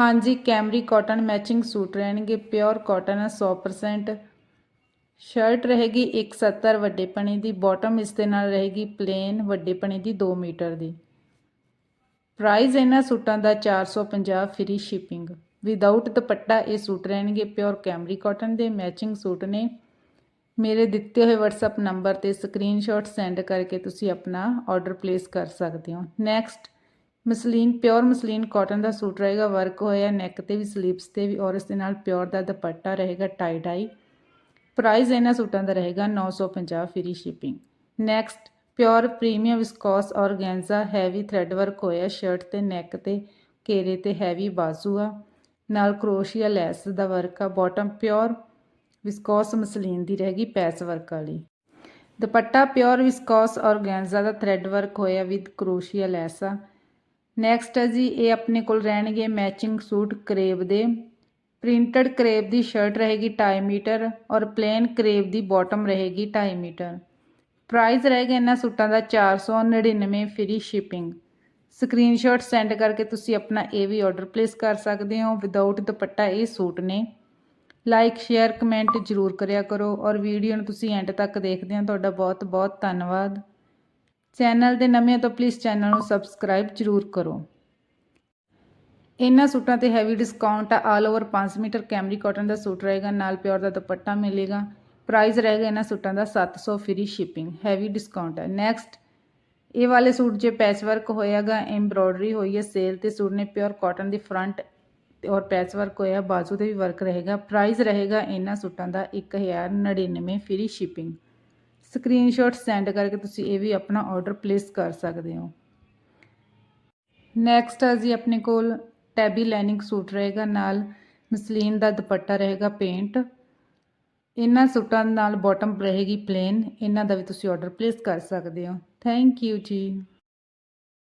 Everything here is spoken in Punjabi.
ਹਾਂਜੀ, ਕੈਮਰੀ ਕਾਟਨ ਮੈਚਿੰਗ ਸੂਟ ਰਹਿਣਗੇ, ਪਿਓਰ ਕਾਟਨ ਹੈ 100% ਸ਼ਰਟ ਰਹੇਗੀ 170 ਵੱਡੇ ਪਣੀ ਦੀ। ਬਾਟਮ ਇਸ ਦੇ ਨਾਲ ਰਹੇਗੀ ਪਲੇਨ ਵੱਡੇ ਪਣੀ ਦੀ 2 ਮੀਟਰ ਦੀ। ਪ੍ਰਾਈਸ ਇਹਨਾਂ ਸੂਟਾਂ ਦਾ 450 ਫ੍ਰੀ ਸ਼ਿਪਿੰਗ ਵਿਦਆਊਟ ਦੁਪੱਟਾ ਇਹ ਸੂਟ ਰਹਿਣਗੇ ਪਿਓਰ ਕੈਮਰੀ ਕਾਟਨ ਦੇ, ਮੈਚਿੰਗ ਸੂਟ ਨੇ। ਮੇਰੇ ਦਿੱਤੇ ਹੋਏ WhatsApp ਨੰਬਰ ਤੇ ਸਕਰੀਨਸ਼ਾਟ ਸੈਂਡ ਕਰਕੇ ਤੁਸੀਂ ਆਪਣਾ ਆਰਡਰ ਪਲੇਸ ਕਰ ਸਕਦੇ ਹੋ। Next muslin, pure muslin cotton ਦਾ ਸੂਟ ਰਹੇਗਾ, ਵਰਕ ਹੋਇਆ, ਨੈਕ ਤੇ ਵੀ ਸਲੀਵਸ ਤੇ ਵੀ, ਔਰ ਇਸ ਦੇ ਨਾਲ ਪਿਓਰ ਦਾ ਦੁਪੱਟਾ ਰਹੇਗਾ, ਟਾਈ ਡਾਈ। ਪ੍ਰਾਈਸ ਇਹਨਾਂ ਸੂਟਾਂ ਦਾ ਰਹੇਗਾ 950 free shipping. Next, pure premium viscose organza heavy thread work ਹੋਇਆ, ਸ਼ਰਟ ਤੇ ਨੈਕ ਤੇ ਘੇਰੇ ਤੇ ਹੈਵੀ ਬਾਜ਼ੂ ਆ। ਨਾਲ ਕਰੋਸ਼ੀਆ ਲੈਸ ਦਾ ਵਰਕ ਆ, ਬਾਟਮ ਪਿਓਰ ਵਿਸਕੋਸ ਮਸਲੀਨ ਦੀ ਰਹੇਗੀ, ਪੈਸ ਵਰਕ ਵਾਲੀ। ਦੁਪੱਟਾ ਪਿਓਰ ਵਿਸਕੋਸ ਔਰਗੈਂਜ਼ਾ ਦਾ ਥ੍ਰੈਡ ਵਰਕ ਹੋਇਆ, ਵਿਦ ਕਰੋਸ਼ੀਆ ਲੈਸ ਆ। ਨੈਕਸਟ ਹੈ ਜੀ, ਇਹ ਆਪਣੇ ਕੋਲ ਰਹਿਣਗੇ ਮੈਚਿੰਗ ਸੂਟ ਕਰੇਬ ਦੇ। ਪ੍ਰਿੰਟਡ ਕਰੇਬ ਦੀ ਸ਼ਰਟ ਰਹੇਗੀ 2.5 ਮੀਟਰ ਔਰ ਪਲੇਨ ਕਰੇਬ ਦੀ ਬਾਟਮ ਰਹੇਗੀ 2.5 ਮੀਟਰ। ਪ੍ਰਾਈਸ ਰਹੇਗਾ ਇਹਨਾਂ ਸੂਟਾਂ ਦਾ 499 ਫ੍ਰੀ ਸ਼ਿਪਿੰਗ ਸਕਰੀਨਸ਼ਾਟ ਸੈਂਡ ਕਰਕੇ ਤੁਸੀਂ ਆਪਣਾ ਇਹ ਵੀ ਆਰਡਰ ਪਲੇਸ ਕਰ ਸਕਦੇ ਹੋ ਵਿਦਆਊਟ ਦੁਪੱਟਾ ਇਹ ਸੂਟ ਨੇ। ਲਾਈਕ ਸ਼ੇਅਰ ਕਮੈਂਟ ਜ਼ਰੂਰ ਕਰਿਆ ਕਰੋ ਔਰ ਵੀਡੀਓ ਨੂੰ ਤੁਸੀਂ ਐਂਡ ਤੱਕ ਦੇਖਦੇ ਹੋ। ਤੁਹਾਡਾ ਬਹੁਤ ਬਹੁਤ ਧੰਨਵਾਦ। ਚੈਨਲ ਦੇ ਨਵੇਂ ਹੋ ਤਾਂ ਪਲੀਜ਼ ਚੈਨਲ ਨੂੰ ਸਬਸਕ੍ਰਾਈਬ ਜ਼ਰੂਰ ਕਰੋ। ਇਹਨਾਂ ਸੂਟਾਂ ਤੇ ਹੈਵੀ ਡਿਸਕਾਊਂਟ ਆ all over 5 metre cambric cotton ਦਾ ਸੂਟ ਰਹੇਗਾ, ਨਾਲ ਪਿਓਰ ਦਾ ਦੁਪੱਟਾ ਮਿਲੇਗਾ। ਪ੍ਰਾਈਸ ਰਹੇਗਾ ਇਹਨਾਂ ਸੂਟਾਂ ਦਾ 700 ਫ੍ਰੀ ਸ਼ਿਪਿੰਗ ਹੈਵੀ ਡਿਸਕਾਊਂਟ ਹੈ ਨੈਕਸਟ ਇਹ ਵਾਲੇ ਸੂਟ ਜੇ ਪੈਚ ਵਰਕ ਹੋਏਗਾ ਐਮਬ੍ਰੋਇਡਰੀ ਹੋਈ ਹੈ ਸੇਲ ਤੇ ਸੂਟ ਨੇ ਪਿਓਰ ਕਾਟਨ ਦੀ ਫਰੰਟ ਔਰ ਪੈਚ ਵਰਕ ਹੋਇਆ, ਬਾਜ਼ੂ ਤੇ ਵੀ ਵਰਕ ਰਹੇਗਾ। ਪ੍ਰਾਈਸ ਰਹੇਗਾ ਇਹਨਾਂ ਸੂਟਾਂ ਦਾ 1099 ਫ੍ਰੀ ਸ਼ਿਪਿੰਗ ਸਕਰੀਨਸ਼ਾਟ ਸੈਂਡ ਕਰਕੇ ਤੁਸੀਂ ਇਹ ਵੀ ਆਪਣਾ ਆਰਡਰ ਪਲੇਸ ਕਰ ਸਕਦੇ ਹੋ। ਨੈਕਸਟ ਆ ਜੀ ਆਪਣੇ ਕੋਲ ਟੈਬੀ ਲਾਈਨਿੰਗ ਸੂਟ ਰਹੇਗਾ, ਨਾਲ ਮਸਲੀਨ ਦਾ ਦੁਪੱਟਾ ਰਹੇਗਾ ਪੇਂਟ ਇਹਨਾਂ ਸੂਟਾਂ ਨਾਲ ਬਾਟਮ ਰਹੇਗੀ ਪਲੇਨ ਇਹਨਾਂ ਦਾ ਵੀ ਤੁਸੀਂ ਆਰਡਰ ਪਲੇਸ ਕਰ ਸਕਦੇ ਹੋ। ਥੈਂਕ ਯੂ ਜੀ।